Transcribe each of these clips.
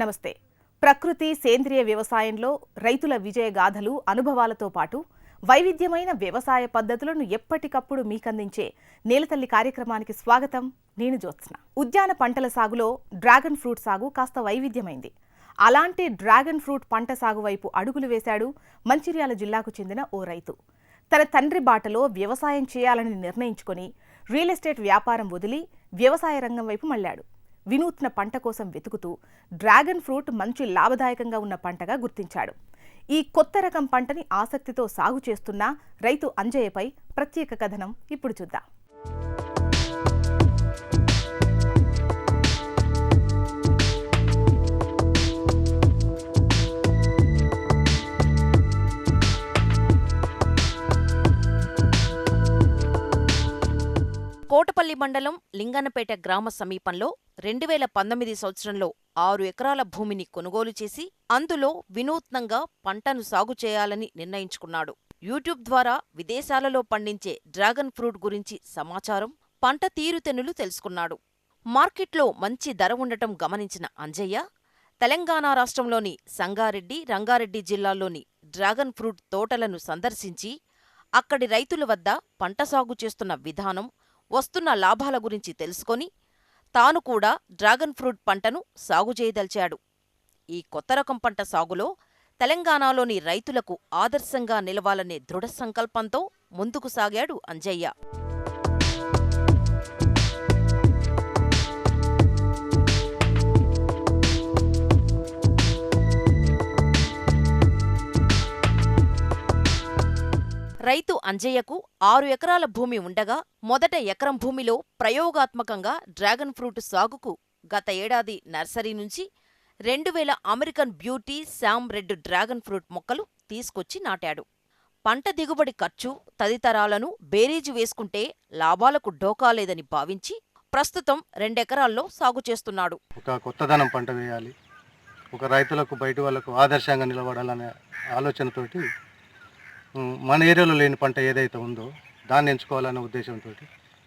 నమస్తే. ప్రకృతి సేంద్రియ వ్యవసాయంలో రైతుల విజయగాథలు అనుభవాలతో పాటు వైవిధ్యమైన వ్యవసాయ పద్ధతులను ఎప్పటికప్పుడు మీకందించే నేలతల్లి కార్యక్రమానికి స్వాగతం నేను జ్యోత్స్న. ఉద్యాన పంటల సాగులో డ్రాగన్ ఫ్రూట్ సాగు కాస్త వైవిధ్యమైంది. అలాంటి డ్రాగన్ ఫ్రూట్ పంట సాగు వైపు అడుగులు వేశాడు మంచిర్యాల జిల్లాకు చెందిన ఓ రైతు. తన తండ్రి బాటలో వ్యవసాయం చేయాలని నిర్ణయించుకొని రియల్ ఎస్టేట్ వ్యాపారం వదిలి వ్యవసాయ రంగం వైపు మళ్ళాడు. వినూత్న పంట కోసం వెతుకుతూ డ్రాగన్ ఫ్రూట్ మంచి లాభదాయకంగా ఉన్న పంటగా గుర్తించాడు. ఈ కొత్త రకం పంటని ఆసక్తితో సాగు చేస్తున్న రైతు అంజయ్యపై ప్రత్యేక కథనం ఇప్పుడు చూద్దాం. కోటపల్లి మండలం లింగన్నపేట గ్రామ సమీపంలో రెండు వేల పంతొమ్మిది సంవత్సరంలో ఆరు ఎకరాల భూమిని కొనుగోలు చేసి అందులో వినూత్నంగా పంటను సాగు చేయాలని నిర్ణయించుకున్నాడు. యూట్యూబ్ ద్వారా విదేశాలలో పండించే డ్రాగన్ ఫ్రూట్ గురించి సమాచారం పంట తీరుతెన్నులు తెలుసుకున్నాడు. మార్కెట్లో మంచి ధర ఉండటం గమనించిన అంజయ్య తెలంగాణ రాష్ట్రంలోని సంగారెడ్డి రంగారెడ్డి జిల్లాల్లోని డ్రాగన్ ఫ్రూట్ తోటలను సందర్శించి అక్కడి రైతుల వద్ద పంట సాగు చేస్తున్న విధానం వస్తున్న లాభాల గురించి తెలుసుకొని తాను కూడా డ్రాగన్ ఫ్రూట్ పంటను సాగు చేయదలిచాడు. ఈ కొత్త రకం పంట సాగులో తెలంగాణలోని రైతులకు ఆదర్శంగా నిలవాలనే దృఢ సంకల్పంతో ముందుకు సాగాడు అంజయ్య. రైతు అంజయ్యకు ఆరు ఎకరాల భూమి ఉండగా మొదట ఎకరం భూమిలో ప్రయోగాత్మకంగా డ్రాగన్ ఫ్రూట్ సాగుకు గత ఏడాది నర్సరీ నుంచి రెండు వేల American beauty Sam red dragon fruit మొక్కలు తీసుకొచ్చి నాటాడు. పంట దిగుబడి ఖర్చు తదితరాలను బేరీజు వేసుకుంటే లాభాలకు డోకా లేదని భావించి ప్రస్తుతం రెండెకరాల్లో సాగు చేస్తున్నాడు. ఒక కొత్తదనం పంట వేయాలి. ఒక రైతులకు బయట వాళ్ళకు ఆదర్శంగా నిలబడాలనే ఆలోచనతోటి మన ఏరియాలో లేని పంట ఏదైతే ఉందో దాన్ని ఎంచుకోవాలనే ఉద్దేశంతో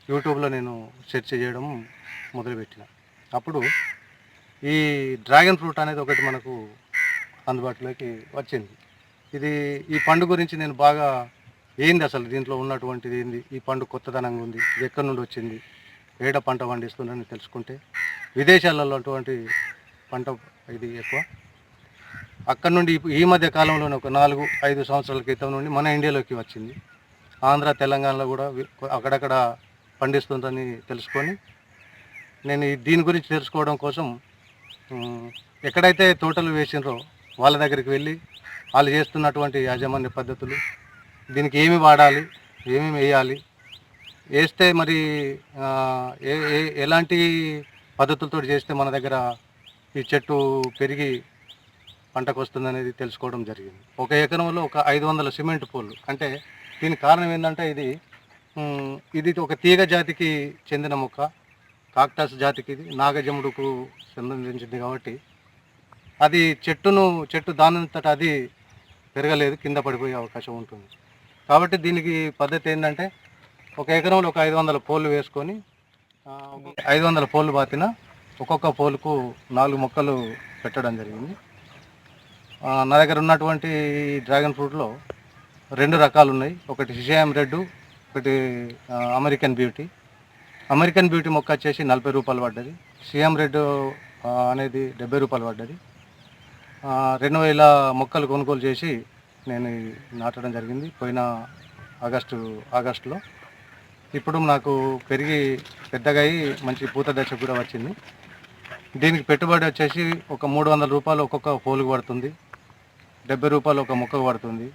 యూట్యూబ్లో నేను సెర్చ్ చేయడం మొదలుపెట్టిన. అప్పుడు ఈ డ్రాగన్ ఫ్రూట్ అనేది ఒకటి మనకు అందుబాటులోకి వచ్చింది. ఇది ఈ పండు గురించి నేను బాగా ఏంది అసలు దీంట్లో ఉన్నటువంటిది ఏంది? ఈ పండు కొత్తదనంగా ఉంది ఇది ఎక్కడి నుండి వచ్చింది ఏడ పంట పండిస్తుందని తెలుసుకుంటే విదేశాలలో అటువంటి పంట ఇది ఎక్కువ. అక్కడ నుండి ఈ మధ్య కాలంలోనే ఒక నాలుగు ఐదు సంవత్సరాల క్రితం నుండి మన ఇండియాలోకి వచ్చింది. ఆంధ్ర తెలంగాణలో కూడా అక్కడక్కడ పండిస్తుందని తెలుసుకొని నేను దీని గురించి తెలుసుకోవడం కోసం ఎక్కడైతే తోటలు వేసినరో వాళ్ళ దగ్గరికి వెళ్ళి వాళ్ళు చేస్తున్నటువంటి యాజమాన్య పద్ధతులు దీనికి ఏమి వాడాలి ఏమేమి వేయాలి వేస్తే మరి ఏ ఏ- ఎలాంటి పద్ధతులతో చేస్తే మన దగ్గర ఈ చెట్టు పెరిగి పంటకు వస్తుంది అనేది తెలుసుకోవడం జరిగింది. ఒక ఎకరంలో ఒక ఐదు వందల సిమెంట్ పూలు. అంటే దీనికి కారణం ఏంటంటే ఇది ఇది ఒక తీగ జాతికి చెందిన మొక్క. కాక్టస్ జాతికి ఇది. నాగజముడుకు సంబంధించింది కాబట్టి అది చెట్టును చెట్టు దానంతట అది పెరగలేదు కింద పడిపోయే అవకాశం ఉంటుంది. కాబట్టి దీనికి పద్ధతి ఏంటంటే ఒక ఎకరంలో ఒక ఐదు వందల పోళ్ళు వేసుకొని ఐదు వందల పోళ్ళు బాతిన ఒక్కొక్క పోలుకు నాలుగు మొక్కలు పెట్టడం జరిగింది. నా దగ్గర ఉన్నటువంటి డ్రాగన్ ఫ్రూట్లో రెండు రకాలు ఉన్నాయి. ఒకటి షిషాయం రెడ్ ఒకటి అమెరికన్ బ్యూటీ. అమెరికన్ బ్యూటీ మొక్క వచ్చేసి నలభై రూపాయలు పడ్డది. షియాం రెడ్ అనేది డెబ్బై రూపాయలు పడ్డది. రెండు వేల మొక్కలు కొనుగోలు చేసి నేను నాటడం జరిగింది పోయిన ఆగస్టు ఆగస్టులో. ఇప్పుడు నాకు పెరిగి పెద్దగా అయి మంచి పూత దశ కూడా వచ్చింది. దీనికి పెట్టుబడి వచ్చేసి ఒక మూడు వందల రూపాయలు ఒక్కొక్క పోలుకు పడుతుంది. డెబ్బై రూపాయలు ఒక మొక్కకు పడుతుంది.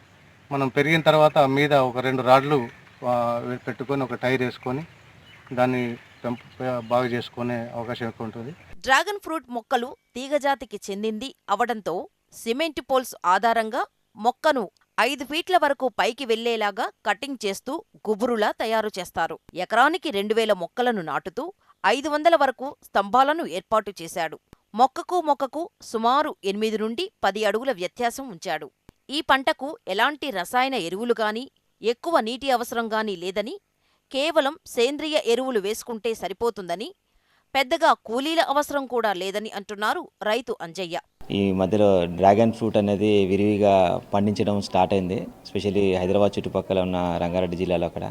మనం పెరిగిన తర్వాత మీద ఒక రెండు రాడ్లు పెట్టుకొని ఒక టైర్ వేసుకొని దాన్ని బాగా చేసుకునే అవకాశం ఎక్కువ ఉంటుంది. డ్రాగన్ ఫ్రూట్ మొక్కలు తీగజాతికి చెందింది అవడంతో సిమెంట్ పోల్స్ ఆధారంగా మొక్కను ఐదు ఫీట్ల వరకు పైకి వెళ్ళేలాగా కటింగ్ చేస్తూ గుబురులా తయారు చేస్తారు. ఎకరానికి రెండు వేల మొక్కలను నాటుతూ ఐదు వందల వరకు స్తంభాలను ఏర్పాటు చేశాడు. మొక్కకు మొక్కకు సుమారు ఎనిమిది నుండి పది అడుగుల వ్యత్యాసం ఉంచాడు. ఈ పంటకు ఎలాంటి రసాయన ఎరువులు గాని ఎక్కువ నీటి అవసరం గాని లేదని కేవలం సేంద్రియ ఎరువులు వేసుకుంటే సరిపోతుందని పెద్దగా కూలీల అవసరం కూడా లేదని అంటున్నారు రైతు అంజయ్య. ఈ మధ్యలో డ్రాగన్ ఫ్రూట్ అనేది విరివిగా పండించడం స్టార్ట్ అయింది. స్పెషల్లీ హైదరాబాద్ చుట్టుపక్కల ఉన్న రంగారెడ్డి జిల్లాలో అక్కడ.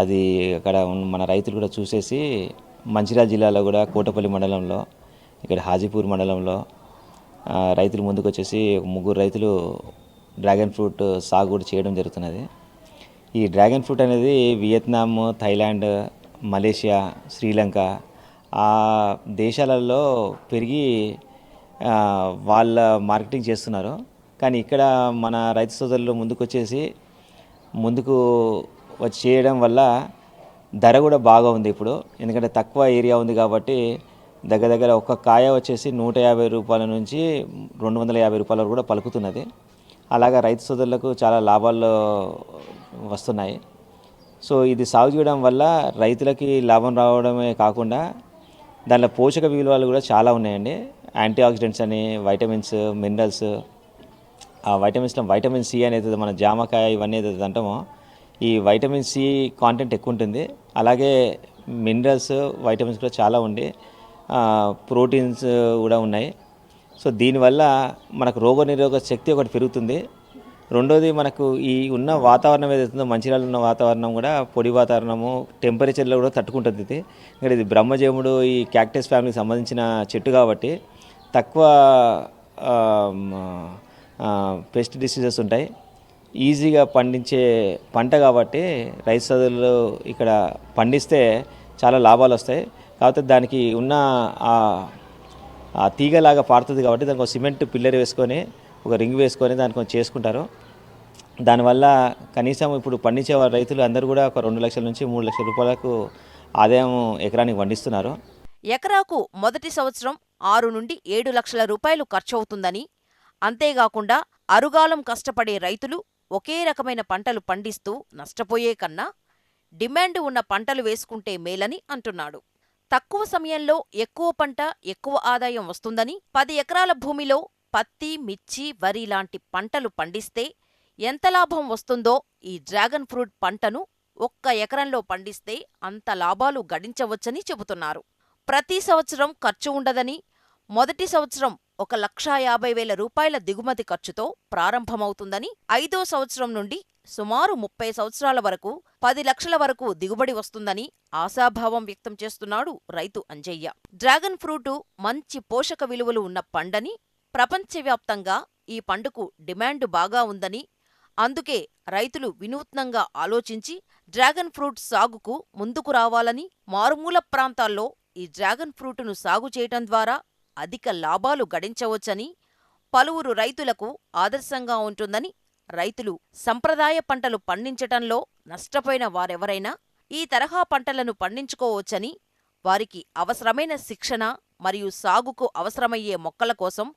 అది అక్కడ మన రైతులు కూడా చూసేసి మంచిర్యాల జిల్లాలో కూడా కోటపల్లి మండలంలో ఇక్కడ హాజీపూర్ మండలంలో రైతులు ముందుకు వచ్చేసి ముగ్గురు రైతులు డ్రాగన్ ఫ్రూట్ సాగు కూడా చేయడం జరుగుతున్నది. ఈ డ్రాగన్ ఫ్రూట్ అనేది వియత్నాం థైలాండ్ మలేషియా శ్రీలంక ఆ దేశాలలో పెరిగి వాళ్ళ మార్కెటింగ్ చేస్తున్నారు. కానీ ఇక్కడ మన రైతు సోదరులు ముందుకు వచ్చేసి ముందుకు వచ్చి చేయడం వల్ల ధర కూడా బాగా ఉంది ఇప్పుడు. ఎందుకంటే తక్కువ ఏరియా ఉంది కాబట్టి దగ్గర దగ్గర ఒక్క కాయ వచ్చేసి నూట యాభై రూపాయల నుంచి రెండు వందల యాభై రూపాయల వరకు కూడా పలుకుతున్నది. అలాగా రైతు సోదరులకు చాలా లాభాలు వస్తున్నాయి. సో ఇది సాగు చేయడం వల్ల రైతులకి లాభం రావడమే కాకుండా దానిలో పోషక విలువలు కూడా చాలా ఉన్నాయండి. యాంటీ ఆక్సిడెంట్స్ అని వైటమిన్స్ మినరల్స్ ఆ వైటమిన్స్లో వైటమిన్ సి అనేది మన జామకాయ ఇవన్నీ ఏదైతే అంటామో ఈ వైటమిన్ సి కాంటెంట్ ఎక్కువ ఉంటుంది. అలాగే మినరల్స్ వైటమిన్స్ కూడా చాలా ఉండి ప్రోటీన్స్ కూడా ఉన్నాయి. సో దీనివల్ల మనకు రోగనిరోధక శక్తి ఒకటి పెరుగుతుంది. రెండోది మనకు ఈ ఉన్న వాతావరణం ఏదైతుందో మంచిర్యాల ఉన్న వాతావరణం కూడా పొడి వాతావరణము టెంపరేచర్లో కూడా తట్టుకుంటుంది ఇది. ఇక్కడ ఇది బ్రహ్మజేముడు ఈ క్యాక్టస్ ఫ్యామిలీకి సంబంధించిన చెట్టు కాబట్టి తక్కువ పెస్ట్ డిసీజెస్ ఉంటాయి. ఈజీగా పండించే పంట కాబట్టి రైతు సదులు ఇక్కడ పండిస్తే చాలా లాభాలు వస్తాయి. కాకపోతే దానికి ఉన్న ఆ తీగలాగా పారుతుంది కాబట్టి దానికి ఒక సిమెంట్ పిల్లర్ వేసుకొని ఒక రింగ్ వేసుకొని దానికి కొంచెం చేసుకుంటారు. దానివల్ల కనీసం ఇప్పుడు పండించే రైతులు అందరూ కూడా ఒక రెండు లక్షల నుంచి మూడు లక్షల రూపాయలకు ఆదాయం ఎకరానికి పండిస్తున్నారు. ఎకరాకు మొదటి సంవత్సరం ఆరు నుండి ఏడు లక్షల రూపాయలు ఖర్చవుతుందని అంతేగాకుండా అరుగాలం కష్టపడే రైతులు ఒకే రకమైన పంటలు పండిస్తూ నష్టపోయే కన్నా డిమాండ్ ఉన్న పంటలు వేసుకుంటే మేలని అంటున్నాడు. తక్కువ సమయంలో ఎక్కువ పంట ఎక్కువ ఆదాయం వస్తుందని పది ఎకరాల భూమిలో పత్తి మిర్చి వరి లాంటి పంటలు పండిస్తే ఎంత లాభం వస్తుందో ఈ డ్రాగన్ ఫ్రూట్ పంటను ఒక్క ఎకరంలో పండిస్తే అంత లాభాలు గడించవచ్చని చెబుతున్నారు. ప్రతి సంవత్సరం ఖర్చు ఉండదని మొదటి సంవత్సరం ఒక లక్షా యాభై వేల రూపాయల దిగుమతి ఖర్చుతో ప్రారంభమవుతుందని ఐదో సంవత్సరం నుండి సుమారు ముప్పై సంవత్సరాల వరకు పది లక్షల వరకు దిగుబడి వస్తుందని ఆశాభావం వ్యక్తం చేస్తున్నాడు రైతు అంజయ్య. డ్రాగన్ ఫ్రూటు మంచి పోషక విలువలు ఉన్న పండని ప్రపంచవ్యాప్తంగా ఈ పండుకు డిమాండ్ బాగా ఉందని అందుకే రైతులు వినూత్నంగా ఆలోచించి డ్రాగన్ ఫ్రూట్ సాగుకు ముందుకు రావాలని మారుమూల ప్రాంతాల్లో ఈ డ్రాగన్ ఫ్రూటును సాగు చేయటం ద్వారా అధిక లాభాలు గడించవచ్చని పలువురు రైతులకు ఆదర్శంగా ఉంటుందని రైతులు సంప్రదాయ పంటలు పండించటంలో నష్టపోయిన వారెవరైనా ఈ తరహా పంటలను పండించుకోవచ్చని వారికి అవసరమైన శిక్షణ మరియు సాగుకు అవసరమయ్యే మొక్కల కోసం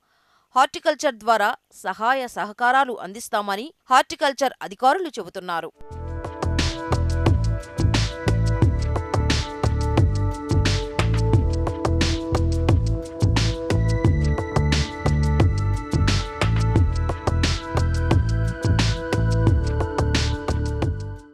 హార్టికల్చర్ ద్వారా సహాయ సహకారాలు అందిస్తామని హార్టికల్చర్ అధికారులు చెబుతున్నారు.